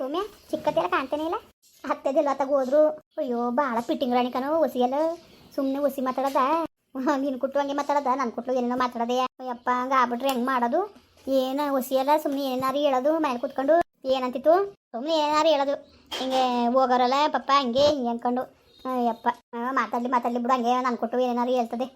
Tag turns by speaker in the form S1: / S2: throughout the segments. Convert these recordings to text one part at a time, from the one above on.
S1: ಸೌಮ್ಯ ಚಿಕ್ಕದೆಲ್ಲ ಕಾಣ್ತಾನೆ ಇಲ್ಲ? ಹತ್ತದೆಲ್ಲ ತಗ ಹೋದ್ರು. ಅಯ್ಯೋ ಭಾಳ ಪಿಟ್ಟಿಂಗ್ ರಾಣಿ ಕಣೋ ಒಸಿಯಲ್ಲ ಸುಮ್ಮನೆ ಒಸಿ ಮಾತಾಡದ. ನೀನು ಕುಟ್ಟು ಹಂಗೆ ಮಾತಾಡದ ನನ್ನ ಕುಟ್ಲು ಏನೇನೋ ಮಾತಾಡದೆ. ಅಯ್ಯಪ್ಪ, ಹಂಗೆ ಆಗ್ಬಿಟ್ರೆ ಹೆಂಗೆ ಮಾಡೋದು? ಏನು ಒಸಿಯಲ್ಲ ಸುಮ್ಮನೆ ಏನಾರು ಹೇಳೋದು, ಮನೇಲಿ ಕುತ್ಕೊಂಡು. ಏನಂತಿತ್ತು? ಸುಮ್ಮನೆ ಏನಾರು ಹೇಳೋದು. ಹಿಂಗೆ ಹೋಗೋರಲ್ಲ, ಪಪ್ಪ ಹಂಗೆ ಹಿಂಗೆ ಅನ್ಕೊಂಡು. ಅಯ್ಯಪ್ಪ ಮಾತಾಡಲಿ, ಮಾತಾಡ್ಲಿ ಬಿಡು, ಹಂಗೆ ನಾನು ಕೊಟ್ಟು ಏನಾರು ಹೇಳ್ತದೆ.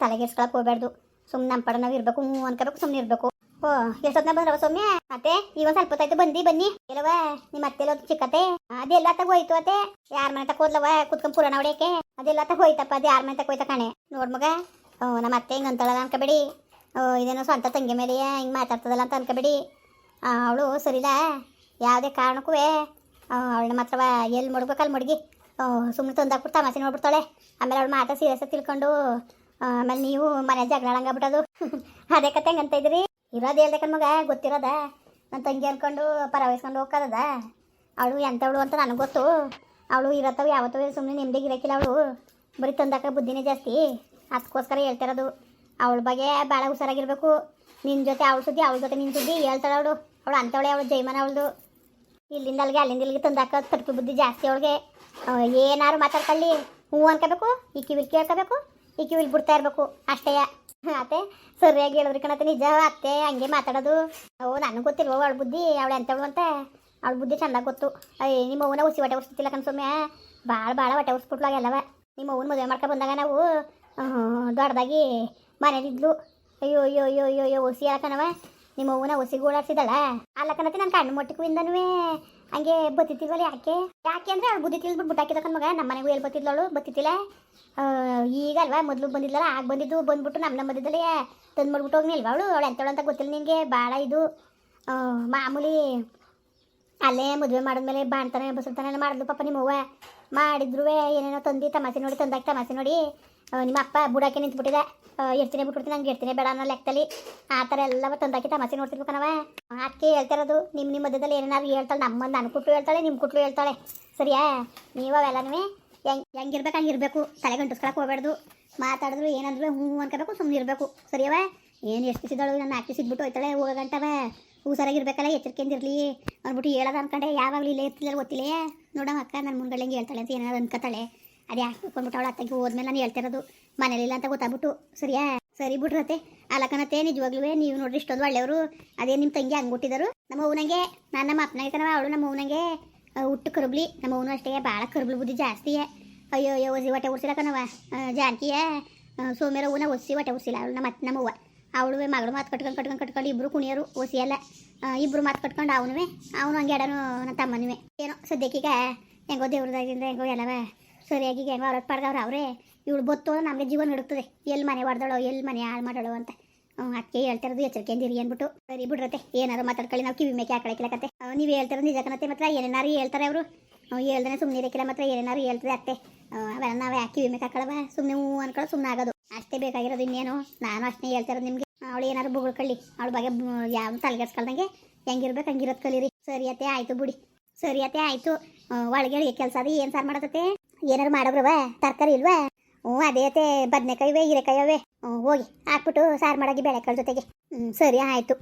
S1: ತಲೆಗೆಡ್ಸ್ಕೊಳಕ್ಕೆ ಹೋಗ್ಬಾರ್ದು ಸುಮ್ಮನೆ ನಮ್ಮ ಪಡ ನಾವು ಇರಬೇಕು, ಹ್ಞೂ ಅನ್ಕೋಬೇಕು ಸುಮ್ಮನೆ ಇರಬೇಕು. ಓ ಎಷ್ಟೊತ್ನ ಬಂದ್ರವ ಸೌಮ್ಯ? ಅತ್ತೆ ಈಗ ಒಂದ್ ಸ್ವಲ್ಪ ಹೊತ್ತಾಯ್ತು ಬಂದಿ ಬನ್ನಿ. ಇಲ್ಲವ ನಿಮ್ಮ ಅತ್ತೆಲ್ಲ ಚಿಕ್ಕತೆ ಅದೆಲ್ಲ ತಗ ಹೋಯ್ತು ಅತ್ತೆ. ಯಾರ ಮನೆ ತಕ ಹೋದ್ಲವ? ಕುತ್ಕೊಂಡ್ ಪುರಾಣ ಹೊಡಿಯಕ್ಕೆ. ಅದೆಲ್ಲ ತಗ ಹೋಯ್ತಪ್ಪ ಅದೇ ಯಾರ ಮನೆ ತಕ ಹೋಯ್ತ ಕಣೆ. ನೋಡ್ ಮಗ ಓ, ನಮ್ಮ ಅತ್ತೆ ಹಿಂಗೆ ಅಂತಳಲ್ಲ ಅನ್ಕೋಬೇಡಿ. ಓ, ಇದೇನೋ ಸ್ವಂತ ತಂಗಿ ಮೇಲೆ ಹಿಂಗೆ ಮಾತಾಡ್ತದಲ್ಲ ಅಂತ ಅನ್ಕೋಬೇಡಿ. ಅವಳು ಸರಿಲ್ಲ ಯಾವುದೇ ಕಾರಣಕ್ಕೂ ಅವಳನ್ನ ಮಾತ್ರವ ಎಲ್ಲಿ ಮುಡ್ಬೇಕು ಅಲ್ಲಿ ಮುಡ್ಗಿ. ಸುಮ್ಮನೆ ತಂದಾಕ್ಬಿಟ್ಟು ಮಸಿ ನೋಡ್ಬಿಡ್ತಾಳೆ. ಆಮೇಲೆ ಅವಳು ಮಾತಾ ಸೀರಿಯಸ್ ತಿಳ್ಕೊಂಡು ಆಮೇಲೆ ನೀವು ಮನೆ ಜಗಳಂಗಾಗ್ಬಿಟ್ಟದು ಅದೇ ಕತೆ ಹಂಗಂತ ಇದ್ರಿ? ಇರೋದು ಹೇಳ್ದೆ ಮಗ, ಗೊತ್ತಿರೋದ? ನನ್ನ ತಂಗಿ ಅನ್ಕೊಂಡು ಪರವಹಿಸ್ಕೊಂಡು ಹೋಗ್ಕದ ಅವಳು ಎಂಥವಳು ಅಂತ ನನಗೆ ಗೊತ್ತು. ಅವಳು ಇರತ್ತವ ಯಾವತ್ತೂ ಸುಮ್ಮನೆ ನೆಮ್ಮದಿಗೆ ಇರಕ್ಕಿಲ್ಲ ಅವಳು. ಬರೀ ತಂದಾಕ ಬುದ್ಧಿನೇ ಜಾಸ್ತಿ. ಅದಕ್ಕೋಸ್ಕರ ಹೇಳ್ತಿರೋದು. ಅವಳ ಬಗ್ಗೆ ಭಾಳ ಹುಷಾರಾಗಿರ್ಬೇಕು. ನಿನ್ನ ಜೊತೆ ಅವಳ ಸುದ್ದಿ, ಅವಳ ಜೊತೆ ನಿನ್ನ ಸುದ್ದಿ ಹೇಳ್ತಾಳೆ ಅವಳು. ಅವಳು ಅಂಥವಳೆ ಅವಳು ಜೈಮನ ಅವಳದು. ಇಲ್ಲಿಂದ ಅಲ್ಲಿಗೆ, ಅಲ್ಲಿಂದ ಇಲ್ಲಿಗೆ ತಂದಾಕ ತರ್ಪಿ ಬುದ್ಧಿ ಜಾಸ್ತಿ ಅವಳಿಗೆ. ಏನಾರು ಮಾತಾಡ್ಕೊಳ್ಳಿ. ಹ್ಞೂ ಅನ್ಕೋಬೇಕು ಈ ಕಿವಿಲ್ ಕೇಳ್ಕೋಬೇಕು ಈ ಕಿವಿಲ್ ಬಿಡ್ತಾ ಇರಬೇಕು. ಅಷ್ಟೇ. ಅತ್ತೆ ಸರಿಯಾಗಿ ಹೇಳಿದ್ರಿ ಕಣತ್ತೆ, ನಿಜ ಅತ್ತೆ ಹಂಗೆ ಮಾತಾಡೋದು. ಓ ನನಗೆ ಗೊತ್ತಿಲ್ವ, ಅವಳ ಬುದ್ಧಿ, ಅವಳು ಎಂಥವಳು ಅಂತ. ಅವಳ ಬುದ್ಧಿ ಚೆನ್ನಾಗಿ ಗೊತ್ತು. ಅಯ್ಯ ನಿಮ್ಮ ಅವನ ಉಸಿ ಹೊಟ್ಟೆ ಉರ್ಸ್ತಿಲ್ಲ ಕಣ್ ಸೌಮ್ಯ. ಭಾಳ ಭಾಳ ಹೊಟ್ಟೆ ಉರ್ಸ್ಬಿಟ್ಲಾಗ ಎಲ್ಲವ ನಿಮ್ಮ ಅವ್ವನ ಮದುವೆ ಮಾಡ್ಕೊ ಬಂದಾಗ ನಾವು ದೊಡ್ಡದಾಗಿ ಮನೇಲಿದ್ಲು ಅಯ್ಯೋ ಅಯ್ಯೋ ಅಯ್ಯೋ ಅಯ್ಯೋ ಅಯ್ಯೋ ಒಸಿ ಕಣವ ನಿಮ್ಮ ಒಸಿಗೆ ಓಡಾಡ್ಸಿದಳ ಅಲ್ಲ ಕಣತ್ತೆ, ನಾನು ಕಣ್ಣು ಮೊಟ್ಟಿಗೂ ಹಂಗೆ ಬತ್ತಿತ್ತಿಲ್ವಲ್ಲ ಯಾಕೆ? ಯಾಕೆ ಅಂದರೆ ಅವ್ಳು ಬುದ್ಧಿ ತಿಳಿದ್ಬಿಟ್ಟು ಬಿಟ್ಟು ಹಾಕಿದ ಮಗ. ನಮ್ಮ ಮನೆಗೂ ಎಲ್ಲಿ ಬತ್ತಿದ್ಲಳು ಬತ್ತಿತ್ತಿಲ್ಲ. ಈಗ ಅಲ್ವಾ ಮೊದಲು ಬಂದಿದ್ಲಲ್ಲ, ಆಗ ಬಂದಿದ್ದು ಬಂದ್ಬಿಟ್ಟು ನಮ್ಮ ನಮ್ಮ ಮಧ್ಯದಲ್ಲಿ ತಂದು ಮಾಡ್ಬಿಟ್ಟು ಹೋಗ್ನಿಲ್ವ ಅವಳು? ಅವಳು ಎಂತವಳು ಅಂತ ಗೊತ್ತಿಲ್ಲ ನಿನಗೆ ಭಾಳ ಇದು ಮಾಮೂಲಿ ಅಲ್ಲೇ ಮದುವೆ ಮಾಡಿದ್ಮೇಲೆ ಬಾಣ್ತಾನೆ, ಬಸಳ್ತಾನೆ ಮಾಡಿದ್ಲು ಪಾಪ ನಿಮ್ಮ ಅವ್ವ ಮಾಡಿದ್ರು ಏನೇನೋ ತಂದು ತಮಾಸೆ ನೋಡಿ ತಂದಾಗ ತಮಾಸೆ ನೋಡಿ ನಿಮ್ಮ ಅಪ್ಪ ಬುಡಾಕೆ ನಿಂತ್ಬಿಟ್ಟಿದೆ. ಎಡ್ತೀನಿ ಬಿಟ್ಬಿಡ್ತೀನಿ, ನಂಗೆ ಎಡ್ತೀನಿ ಬೇಡ ಅನ್ನೋ ಲೆಕ್ಕದಲ್ಲಿ ಆ ಥರ ಎಲ್ಲ ತಂದಾಕಿ ತಮಾಸೆ ನೋಡ್ತಿರ್ಬೇಕು ಕಣವ ಅದಕ್ಕೆ ಹೇಳ್ತಿರೋದು ನಿಮ್ಮ ನಿಮ್ಮ ಮಧ್ಯದಲ್ಲಿ ಏನೇನಾದ್ರು ಹೇಳ್ತಾಳೆ ನಮ್ಮ ನನ್ನ ಕುಟ್ಲು ಹೇಳ್ತಾಳೆ ನಿಮ್ಮ ಕುಟ್ಲು ಹೇಳ್ತಾಳೆ. ಸರಿಯಾ? ನೀವು ಅವೆಲ್ಲನೂ ಹೆಂಗೆ, ಹೆಂಗಿರ್ಬೇಕು, ಹಂಗಿರ್ಬೇಕು. ತಲೆ ಗಂಟಿಸ್ಕೊಳಕ್ಕೆ ಹೋಗ್ಬಾರ್ದು ಮಾತಾಡಿದ್ರು ಏನಂದ್ರು ಹ್ಞೂ ಅನ್ಕೋಬೇಕು ಸುಮ್ಮನೆ ಇರಬೇಕು ಸರಿಯವ ಏನು ಎಷ್ಟು ಸಿದ್ದಳು ನನ್ನ ಆಕಿ ಸಿದ್ಬಿಟ್ಟು ಹೋಯ್ತಾಳೆ ಹೋಗೋ ಗಂಟವ ಹುಷಾರಾಗಿರ್ಬೇಕಲ್ಲ, ಎಚ್ಚರಿಕೆಯಿಂದಿರಲಿ ಅಂದ್ಬಿಟ್ಟು ಹೇಳೋದು ಅನ್ಕೊಂಡೆ. ಯಾವಾಗಲೂ ಇಲ್ಲೇ ಇರ್ತಿಲ್ಲ ಗೊತ್ತಿಲ್ಲ? ನೋಡಮ್ಮ ಅಕ್ಕ ನನ್ನ ಮುಂದ್ಗಡೆ ಹಿಂಗೆ ಹೇಳ್ತಾಳೆ ಅಂತ ಏನಾದ್ರು ಅನ್ಕೋತಾಳೆ. ಅದು ಯಾಕೆ ಕುತ್ಕೊಂಡ್ಬಿಟ್ಟು ಅವಳು ಅತ್ತಗೆ ಹೋದ್ಮೇಲೆ ನಾನು ಹೇಳ್ತಿರೋದು ಮನೇಲಿಲ್ಲ ಅಂತ ಗೊತ್ತಾಗ್ಬಿಟ್ಟು. ಸರಿಯಾ? ಸರಿ ಬಿಡ್ರತ್ತೆ ಅಲಕನತ್ತೆ ನಿಜವಾಗ್ಲೂ ನೀವು ನೋಡ್ರಿ ಇಷ್ಟೊಂದು ಒಳ್ಳೆಯವರು. ಅದೇ ನಿಮ್ಮ ತಂಗಿ ಹಂಗ್ಬಿಟ್ಟಿದ್ರು ನಮ್ಮ ಅವನಂಗೆ, ನಾನು ನಮ್ಮ ಅಪ್ಪನ ಇರ್ತಾನ ಅವಳು ನಮ್ಮ ಅವನಂಗೆ ಹುಟ್ಟು ಕರುಬ್ಲಿ. ನಮ್ಮ ಅವನು ಅಷ್ಟೇ ಭಾಳ ಕರುಬ್ಲಿ ಬುದ್ಧಿ ಜಾಸ್ತಿ. ಅಯ್ಯೋ ಅಯ್ಯೋ, ಒಸಿ ಹೊಟ್ಟೆ ಉರ್ಸಿಲ್ಲ ಕಣವ ಜಾನಕಿಯ ಸೋಮ್ಯರ ಹೂನ ಒಸಿ ಹೊಟ್ಟೆ ಉರ್ಸಿಲ್ಲ. ಅವಳು ನಮ್ಮ ನಮ್ಮವ್ವ ಅವಳು ಮಗಳು ಮಾತು ಕಟ್ಕೊಂಡು ಕಟ್ಕೊಂಡು ಕಟ್ಕೊಂಡು ಇಬ್ಬರು ಕುಣಿಯೋರು ಓಸಿ ಅಲ್ಲ. ಆ, ಇಬ್ರು ಮಾತು ಕಟ್ಕೊಂಡು ಅವನುವೆ ಅವನು ಹಂಗೆ ಎಡನು ನನ್ನ ತಮ್ಮನುವೆ. ಏನೋ ಸದ್ಯಕ್ಕೀಗ ಹೆಂಗೋ ದೇವ್ರದಾಗಿಂದ ಹೆಂಗೋ ಎಲ್ಲವ ಸರಿಯಾಗಿ ಹೆಂಗೋ ಅವ್ರ ಪಡ್ದವ್ರು ಅವರೇ. ಇವಳು ಬತ್ತು ನಮಗೆ ಜೀವನ ಹಿಡುತ್ತದೆ ಎಲ್ಲಿ ಮನೆ ಹೊಡೆದಳು ಎಲ್ಲಿ ಮನೆ ಹಾಳು ಮಾಡೋಳು ಅಂತ. ಅದಕ್ಕೆ ಹೇಳ್ತಿರೋದು ಎಚ್ಚರಿಕೆಂದಿರಿ ಅಂದ್ಬಿಟ್ಟು. ಸರಿ ಬಿಡ್ರತ್ತೆ ಏನಾರು ಮಾತಾಡ್ಕೊಳ್ಳಿ ನಾವು ಕಿವಿ ಮೇಕೆ ಹಾಕೊಳಕಿಲ್ಲ ನೀವು ಹೇಳ್ತಿರೋದು ನಿಜ ಮಾತ್ರ ಏನೇನಾರು ಹೇಳ್ತಾರೆ ಅವರು. ಹೇಳ್ದೇ ಸುಮ್ಮನೆ ಇರಕ್ಕಿಲ್ಲ ಮಾತ್ರ ಏನೇನಾರು ಹೇಳ್ತದೆ ಅತ್ತೆ. ಅವೆಲ್ಲ ನಾವು ಯಾಕೆ ಕಿವಿ ಮೇಕೆ ಹಾಕೊಳ್ಳವ ಸುಮ್ಮನೆ ಹ್ಞೂ ಅನ್ಕೊಳ್ಳೋ ಸುಮ್ಮನೆ ಆಗೋದು. ಅಷ್ಟೇ ಬೇಕಾಗಿರೋದು ಇನ್ನೇನು. ನಾನು ಅಷ್ಟೇ ಹೇಳ್ತಿರೋದು ನಿಮಗೆ. ಅವಳು ಏನಾರು ಬೊಗಳ್ಕೊಳ್ಳಿ ಅವಳ ಬಗ್ಗೆ ಯಾವ ತಲೆಗೆಸ್ಕೊಳ್ದಂಗೆ ಹೆಂಗಿರ್ಬೇಕು ಹಂಗಿರೋದು ಕಲೀರಿ. ಸರಿ ಅತ್ತೆ, ಆಯ್ತು ಬಿಡಿ. ಸರಿ ಅತ್ತೆ, ಆಯ್ತು. ಒಳಗೆ ಕೆಲಸ ಅದು, ಏನು ಸಾರು ಮಾಡತ್ತೆ ಏನಾರು ಮಾಡೋಬ್ರವ ತರಕಾರಿ ಇಲ್ವಾ? ಹ್ಞೂ, ಅದೇ ಅತ್ತೆ ಇವೆ ಹೀರೆಕಾಯಿ ಹ್ಞೂ, ಹೋಗಿ. ಹಾಕ್ಬಿಟ್ಟು ಸಾರು ಮಾಡಾಗಿ ಬೆಳೆಕಾಳ ಜೊತೆಗೆ. ಹ್ಞೂ ಸರಿ, ಆಯ್ತು.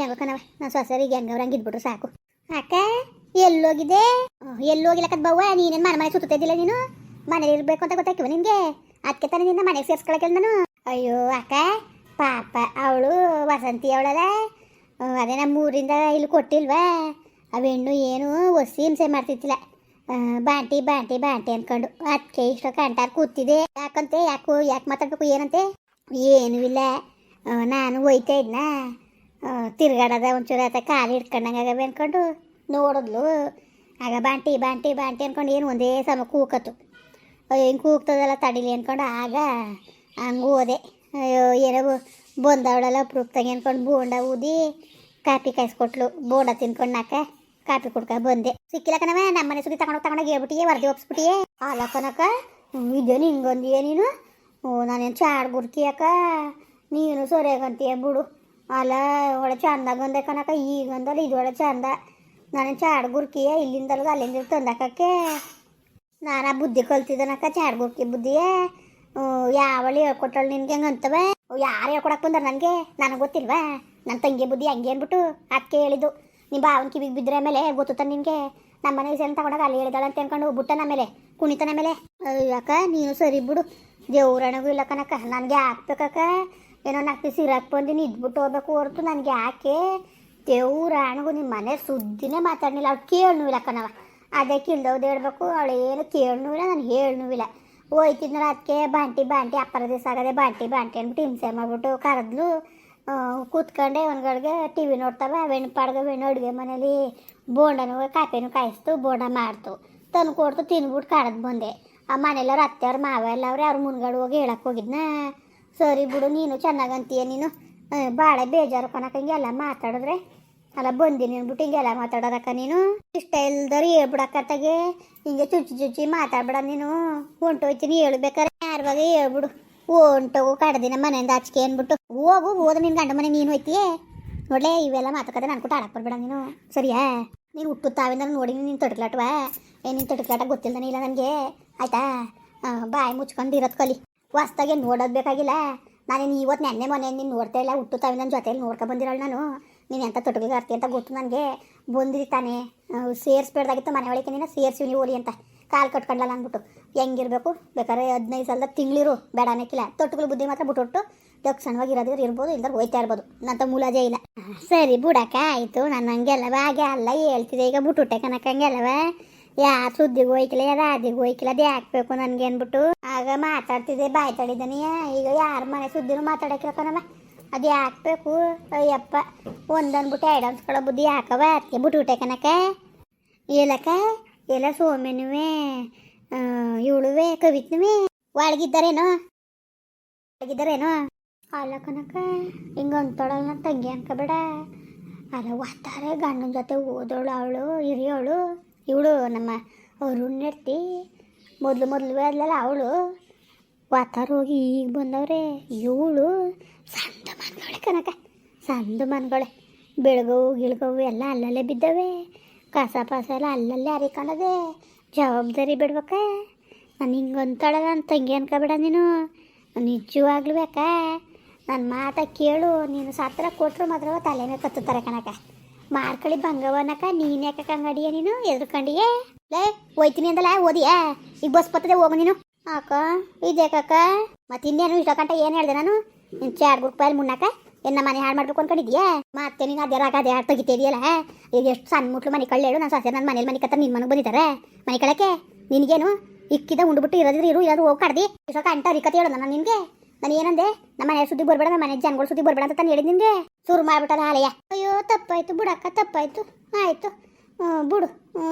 S1: ಹೆಂಗೋ ಕಣವ ನಾನು ಸೊಸರಿಗೆ ಹೆಂಗವ್ರು ಹಂಗೆ ಇದ್ಬಿಟ್ರು ಸಾಕು. ಅಕ್ಕ ಎಲ್ಲೋಗಿದೆ ಎಲ್ಲೋಗಿಲ್ಲಕ್ಕದ ಕದ್ ಬವ್ವ, ನೀನೇನು ಮನೆ ಮನೆ ಸುತ್ತಿದ್ದಿಲ್ಲ ನೀನು? ಮನೇಲಿ ಇರಬೇಕು ಅಂತ ಗೊತ್ತಾಯ್ತು ನಿನಗೆ? ಅದಕ್ಕೆ ತಾನೇ ನಿನ್ನ ಮನೆಗೆ ಸೇರ್ಸ್ಕೊಳಕ್ಕೆ ನಾನು? ಅಯ್ಯೋ, ಅಕ್ಕ ವಸಂತಿ ಅವಳಲ್ಲ ಅದೇ ನಮ್ಮೂರಿಂದ ಇಲ್ಲಿ ಕೊಟ್ಟಿಲ್ವಾ? ಆ ಹೆಣ್ಣು ಏನು ಒಸಿ ಹಿಂಸೆ ಮಾಡ್ತಿತ್ತಿಲ್ಲ ಬಾಂಟಿ ಬಾಂಟಿ ಬಾಂಟಿ ಅನ್ಕೊಂಡು ಅದಕ್ಕೆ ಇಷ್ಟ ಕಂಟಾರ್ ಕೂತಿದೆ. ಯಾಕಂತೆ? ಯಾಕೋ, ಯಾಕೆ ಮಾತಾಡ್ಬೇಕು? ಏನಂತೆ? ಏನೂ ಇಲ್ಲ. ನಾನು ಒಯ್ತಾ ಇದ್ನ? ತಿರ್ಗಾಡದ ಒಂಚೂರು ಆತ ಕಾಲು ಹಿಡ್ಕೊಂಡಂಗಾಗವೆ ಅನ್ಕೊಂಡು ನೋಡಿದ್ಲು. ಆಗ ಬಾಂಟಿ ಬಾಂಟಿ ಬಾಂಟಿ ಅನ್ಕೊಂಡು ಏನು ಒಂದೇ ಸಮ ಕೂಕತ್ತು. ಹಿಂಗೆ ಕೂಗ್ತದಲ್ಲ ತಡಿಲಿ ಅನ್ಕೊಂಡು ಆಗ ಹಂಗೂ ಹೋದೆ. ಅಯ್ಯೋ, ಏನೋ ಬಂದವಳೆಲ್ಲ ಅಪ್ರೂಪ್ತಾಗೆ ಅನ್ಕೊಂಡು ಬೋಂಡ ಊದಿ ಕಾಪಿ ಕಾಯಿಸ್ಕೊಟ್ಲು. ಬೋಂಡ ತಿನ್ಕೊಂಡು ನಾಕ ಕಾಪಿ ಕುಡ್ಕ ಬಂದೆ. ಸಿಕ್ಕಿಲ್ಲ ಕಣವ ನಮ್ಮ ಮನೆ ಸುದ್ದಿ ತಗೊಂಡೋಗಿ ತಗೊಂಡೋಗಿ ಹೇಳ್ಬಿಟ್ಟಿಯೇ, ವರದಿ ಒಪ್ಸ್ಬಿಟ್ಟಿಯೇ. ಅಲ್ಲ ಕನಕ ಇದೇನು ಹಿಂಗೊಂದಿಯೇ ನೀನು ನಾನೇನು ಚಾಡ್ ಗುರ್ಕಿಯಕ ನೀನು ಸೊರೆಗಂತೀಯ ಬಿಡು. ಅಲ್ಲ, ಒಳ್ಳೆ ಚಂದಾಗಂದೆ ಕನಕ ಈಗಂದಲ್ಲ ಇದು ಒಳ್ಳೆ ಚಂದ. ನಾನೇನು ಚಾಡ್ ಗುರ್ಕಿಯ ಇಲ್ಲಿಂದಲ್ಗ ಅಲ್ಲಿಂದ ತಂದಾಕಕ್ಕೆ. ನಾನು ಬುದ್ಧಿ ಕಲ್ತಿದ್ದನಕ್ಕ, ಚಾಡ್ ಗುರ್ಕಿ ಬುದ್ಧಿಯೇ. ಯಾವಳಿ ಹೇಳ್ಕೊಟ್ಟಳು ನಿನ್ಗೆ ಹೆಂಗೆ ಅಂತವೆ ಯಾರು ಹೇಳ್ಕೊಡಕ್ ಬಂದ್ರ ನನಗೆ? ನನಗೆ ಗೊತ್ತಿಲ್ವಾ? ನನ್ನ ತಂಗಿ ಬುದ್ಧಿ ಹಂಗೆ ಅಂದ್ಬಿಟ್ಟು ಅದಕ್ಕೆ ಹೇಳಿದ್ದು. ನಿಮ್ಮ ಬಾವನ್ಕಿ ಕಿವಿಗೆ ಬಿದ್ದರೆ ಮೇಲೆ ಗೊತ್ತುತ್ತ ನಿನಗೆ. ನಮ್ಮ ಮನೆ ಸೇರಿ ತಗೊಂಡಾಗ ಅಲ್ಲಿ ಹೇಳಿದಾಳೆ ಅಂತ ಅನ್ಕೊಂಡು ಬುಟ್ಟನ ಮೇಲೆ, ಕುಣಿತನ ಮೇಲೆ. ಅಕ್ಕ, ನೀನು ಸರಿ ಬಿಡು. ದೇವ್ರಣಗೂ ಇಲ್ಲ ಕನಕ ನನಗೆ ಹಾಕ್ಬೇಕಕ್ಕ. ಏನೋ ನಾಲ್ಕು ಸಿರಾಕ್ ಬಂದಿನಿ, ಇದ್ಬಿಟ್ಟು ಹೋಗ್ಬೇಕು ಹೊರತು ನನಗೆ ಯಾಕೆ? ದೇವ್ರಾಣಗೂ ನಿಮ್ಮ ಮನೆ ಸುದ್ದಿನೇ ಮಾತಾಡಲಿಲ್ಲ, ಅವ್ಳು ಕೇಳನೂ ಇಲ್ಲ ಕಣವ ಅದಕ್ಕೆ ಕಿಲ್ದವ್ದು ಹೇಳ್ಬೇಕು ಅವಳು ಏನು ಕೇಳನೂ ಇಲ್ಲ ನಾನು ಹೇಳನೂ ಇಲ್ಲ ಹೋಯ್ತಿದ್ನಲ್ಲ ಅದಕ್ಕೆ ಬಾಂಟಿ ಬಾಂಟಿ, ಅಪ್ಪರ ದಿವಸ ಆಗದೆ ಬಾಂಟಿ ಬಾಂಟಿ ಅಂದ್ಬಿಟ್ಟು ಹಿಂಸೆ ಮಾಡಿಬಿಟ್ಟು ಕರೆದ್ಲು. ಕೂತ್ಕೊಂಡೆ ಒಂದ್ಗಳಿಗೆ ಟಿ ವಿ ನೋಡ್ತಾವೆ ವೆಣ್ಣು ಪಾಡ್ಗೆ ವೆಣ್ಣು ಅಡುಗೆ ಮನೇಲಿ ಬೋಂಡನೂ ಕಾಫಿನೂ ಕಾಯಿಸ್ತು, ಬೋಂಡ ಮಾಡ್ತು. ತಂದು ಕೊಡ್ತು, ತಿನ್ಬಿಟ್ಟು ಕರೆದು ಬಂದೆ. ಆ ಮನೆಯಲ್ಲವ್ರ ಅತ್ತೆಯವ್ರ, ಮಾವ ಎಲ್ಲ ಅವ್ರೆ, ಅವ್ರ ಮುನ್ಗಡೆ ಹೋಗಿ ಹೇಳಕ್ಕೆ ಹೋಗಿದ್ನ. ಸರಿ ಬಿಡು, ನೀನು ಚೆನ್ನಾಗಂತೀಯ ನೀನು? ಭಾಳ ಬೇಜಾರು ಕೊನಕಂಗೆ ಎಲ್ಲ ಮಾತಾಡಿದ್ರೆ. ಅಲ್ಲ ಬಂದಿನಿ ಅಂದ್ಬಿಟ್ಟು ಹಿಂಗೆಲ್ಲ ಮಾತಾಡೋದಕ್ಕ ನೀನು? ಇಷ್ಟ ಇಲ್ದೋರು ಹೇಳ್ಬಿಡಕತ್ತಾಗೆ ಹಿಂಗೆ ಚುಚ್ಚಿ ಚುಚ್ಚಿ ಮಾತಾಡ್ಬೇಡ ನೀನು. ಹೊಂಟೋಯ್ತೀನಿ ಹೇಳ್ಬೇಕಾರೆ ಯಾರವಾಗ ಹೇಳ್ಬಿಡು. ಹೊಂಟೋಗು ಕಡ್ದಿನ ಮನೆಯಿಂದ ಆಚೆಗೆ ಅಂದ್ಬಿಟ್ಟು. ಹೋಗು ಹೋದ ನಿನ್ ಗಂಡ ಮನೆ ನೀನು ಹೋಯ್ತಿಯೇ? ನೋಡ್ಲೆ, ಇವೆಲ್ಲ ಮಾತುಕತೆ ನಾನು ಕೂಡ ಆಡಕ್ಕೆ ಬರ್ಬೇಡ ನೀನು. ಸರಿಯಾ? ನೀನು ಹುಟ್ಟು ತಾವಿಂದ ನೋಡಿ ನೀನು ತೊಡಕ್ಲಾಟವ? ಏ, ನೀನು ತೊಡಕ್ಲಾಟ ಗೊತ್ತಿಲ್ದಾನೆ ಇಲ್ಲ ನನಗೆ? ಆಯ್ತಾ? ಬಾಯಿ ಮುಚ್ಕೊಂಡು ಇರೋದು ಕಲಿ. ಹೊಸ್ದಾಗೆ ನೋಡೋದು ಬೇಕಾಗಿಲ್ಲ. ನಾನೇನು ಇವತ್ತು ನೆನ್ನೆ ಮೊನ್ನೆ ನೀನು ನೋಡ್ತಾ ಇಲ್ಲ, ಹುಟ್ಟು ತಾವಿಂದ ನನ್ನ ಜೊತೆಯಲ್ಲಿ ನೋಡ್ಕೊ ಬಂದಿರೋಳು ನಾನು. ನೀನು ಎಂಥ ತೊಟಗಿಗೆ ಆರ್ತಿ ಅಂತ ಗೊತ್ತು ನನಗೆ. ಬಂದ್ರಿ ತಾನೇ. ಸೇರಿಸ್ಬೇಡ್ದಾಗಿತ್ತು ಮನೆ ಒಳಗೆ ನೀನು ಸೇರಿಸಿ ನೀವು ಓಲಿ ಅಂತ. ಕಾಲು ಕಟ್ಕೊಂಡಲ್ಲ ಅಂದ್ಬಿಟ್ಟು. ಹೆಂಗಿರ್ಬೇಕು? ಬೇಕಾದ್ರೆ ಹದಿನೈದು ಸಲದ ತಿಂಗಳಿರು. ಬೇಡ ಅನ್ನಕ್ಕಿಲ್ಲ ತೊಟ್ಟುಗಳು ಬುದ್ಧಿ ಮಾತ್ರ ಬಿಟ್ಬಿಟ್ಟು ಲಕ್ಷಣವಾಗಿ ಇರೋದ್ರೆ ಇರ್ಬೋದು ಇಲ್ದಾರ ಹೋಯ್ತಾ ಇರ್ಬೋದು. ನಂತ ಮುಲಾಜೆ ಇಲ್ಲ. ಸರಿ ಬಿಡಕ್ಕ, ಆಯಿತು. ನಾನು ಹಂಗೆಲ್ಲವ ಹಾಗೆ ಅಲ್ಲ ಹೇಳ್ತಿದ್ದೆ. ಈಗ ಬಿಟ್ಟುಟ್ಟೆ ಕನಕ ಹಂಗೆಲ್ಲವ? ಯಾ, ಸುದ್ದಿಗೆ ಹೋಯ್ಕಿಲ್ಲ ಯಾರ ಅದಿಗೆ ಹೋಯ್ಕಿಲ್ಲ, ಅದು ಹಾಕ್ಬೇಕು ನನಗೆ ಅಂದ್ಬಿಟ್ಟು. ಆಗ ಮಾತಾಡ್ತಿದ್ದೆ ಬಾಯ್ ಈಗ ಯಾರ ಮನೆ ಸುದ್ದಿನೂ ಮಾತಾಡಕ್ಕೆ ಕಣವ ಅದು ಹಾಕ್ಬೇಕು. ಅಯ್ಯಪ್ಪ, ಒಂದನ್ಬಿಟ್ಟು ಎರಡು ಬುದ್ಧಿ ಹಾಕವ. ಅದಕ್ಕೆ ಬಿಟ್ಬಿಟ್ಟೆ ಕನಕ ಏಲಕ್ಕ? ಎಲ್ಲ ಸೋಮೆನುವೆ ಇವಳುವೆ, ಕವಿತ್ನುವೆ. ಒಳಗಿದ್ದಾರೇನೋ? ಒಳಗಿದ್ದಾರೇನೋ? ಅಲ್ಲ ಕನಕ ಹಿಂಗೆ ಅಂತಾಳಲ್ಲ, ತಂಗಿ ಅನ್ಕೋಬೇಡ. ಅಲ್ಲ ಒತ್ತಾರೆ ಗಂಡನ ಜೊತೆ ಓದೋಳು ಅವಳು, ಹಿರಿಯೋಳು. ಇವಳು ನಮ್ಮ ಅರುಣ್ ನೆಡ್ತಿ ಮೊದಲು ಮೊದಲು ಅದಲ್ಲ ಅವಳು. ವಾತಾರ ಹೋಗಿ ಈಗ ಬಂದವ್ರೆ. ಇವಳು ಕನಕ ಸಂದು ಮನ್ಗಳೇ, ಬೆಳಗವು ಗಿಳ್ಗವು ಎಲ್ಲ ಅಲ್ಲಲ್ಲೇ ಬಿದ್ದವೆ. ಕಸ ಪಾಸ ಎಲ್ಲ ಅಲ್ಲಲ್ಲೇ ಹರಿಕೊಂಡದೆ ಜವಾಬ್ದಾರಿ ಬಿಡ್ಬೇಕ. ನಾನು ಹಿಂಗೆ ನನ್ನ ತಂಗಿ ಅನ್ಕೋಬೇಡ ನೀನು. ನಿಜವಾಗ್ಲೂ ಬೇಕಾ ನನ್ನ ಮಾತ ಕೇಳು. ನೀನು ಸತ್ರ ಕೊಟ್ಟರು ಮಾತ್ರ ತಲೆನೇ ಕತ್ತುತ್ತಾರೆ ಕನಕ ಮಾರ್ಕಳಿ ಬಂಗವನಕ ನೀನು ಯಾಕೆ ಕಂಗಡಿಯ ನೀನು? ಎದುರ್ಕೊಂಡಿಯೇ ಲೇ, ಹೋಯ್ತೀನಿ ಅಂದಲ್ಲ ಓದಿಯಾ? ಈಗ ಬಸ್ ಬರ್ತದೆ ಹೋಗು ನೀನು. ಅಕ್ಕ ಇದೇಕಕ್ಕ ಮತ್ತೆ ಇನ್ನೇನು ಇಷ್ಟ ಗಂಟೆ ಏನು ಹೇಳಿದೆ ನಾನು? ನಿನ್ನ ಚಾರ್ ರೂಪಾಯಿ ಮುನ್ನಕ ಎನ್ನ ಮನೆ ಹಾಳು ಮಾಡ್ಬೇಕು ಅನ್ಕೊಂಡಿದ್ಯಾ? ಮತ್ತೆ ನೀನು ಅದೇ ರಾಗ ಅದೇ ಹಾಡು ತೆಗಿತಿದೆಯಲ್ಲ ಈಗ ಎಷ್ಟು ಸಣ್ಣ ಮುಟ್ಲು ಮನೆ ಕಳ್ಳೇಳು ನಾನು ಸಸ್ಯ ನನ್ನ ಮನೇಲಿ ಮನೆ ಕತ್ತ ನಿನ್ನ ಮನೆಗೆ ಬಂದಿದ್ದಾರೆ ಮನೆ ಕಳಕ್ಕೆ? ನಿನಗೇನು? ಇಕ್ಕಿದ ಉಂಡ್ಬಿಟ್ಟು ಇರೋದ್ರೆ ಇರು, ಇರೋದು ಹೋಗಿ ಕಡ್ದಿ. ಇಷ್ಟ ಕಂಟ ರಿಕತೆ ಹೇಳು ನಾನು ನಿನಗೆ. ನಾನು ಏನಂದೆ? ನಮ್ಮ ಮನೆ ಸುದ್ದಿ ಬರ್ಬೇಡ ನಮ್ಮ ಮನೆ ಜನಗಳು ಸುದ್ದಿ ಬರ್ಬೇಡ ಅಂತ ತಾನು ಹೇಳಿದ್ ನಿನ್ಗೆ. ಶುರು ಮಾಡ್ಬಿಟ್ಟದ ಹಾಲೆಯ ಅಯ್ಯೋ, ತಪ್ಪಾಯ್ತು ಬಿಡಕ್ಕ, ತಪ್ಪಾಯ್ತು. ಆಯ್ತು. ಬಿಡು.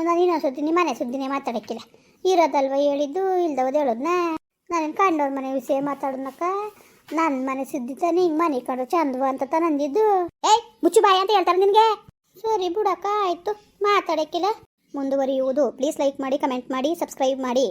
S1: ನಾನು ಇನ್ನೊಂದು ಸುದ್ದಿ ನಿಮ್ಮ ಮನೆ ಸುದ್ದಿನೇ ಮಾತಾಡಕ್ಕಿಲ್ಲ. ಇರೋದಲ್ವ ಹೇಳಿದ್ದು, ಇಲ್ದವದು ಹೇಳೋದ್ನ? ನಾನು ಕಂಡವ್ರ ಮನೆ ವಿಷಯ ಮಾತಾಡೋನಕ್ಕ ನನ್ನ ಮನೆ ಸುದ್ದಿ ತಾನೆ ಮನೆ ಕಡೆ ಚಂದವ ಅಂತ ನಂದಿದ್ದು ಏಯ್, ಮುಚ್ಚು ಬಾಯಿ ಅಂತ ಹೇಳ್ತಾರೆ ನಿನಗೆ? ಸರಿ ಬಿಡಕ್ಕ, ಆಯ್ತು. ಮಾತಾಡಕ್ಕಿಲ್ಲ. ಮುಂದುವರಿಯುವುದು. ಪ್ಲೀಸ್ ಲೈಕ್ ಮಾಡಿ ಕಮೆಂಟ್ ಮಾಡಿ ಸಬ್ಸ್ಕ್ರೈಬ್ ಮಾಡಿ.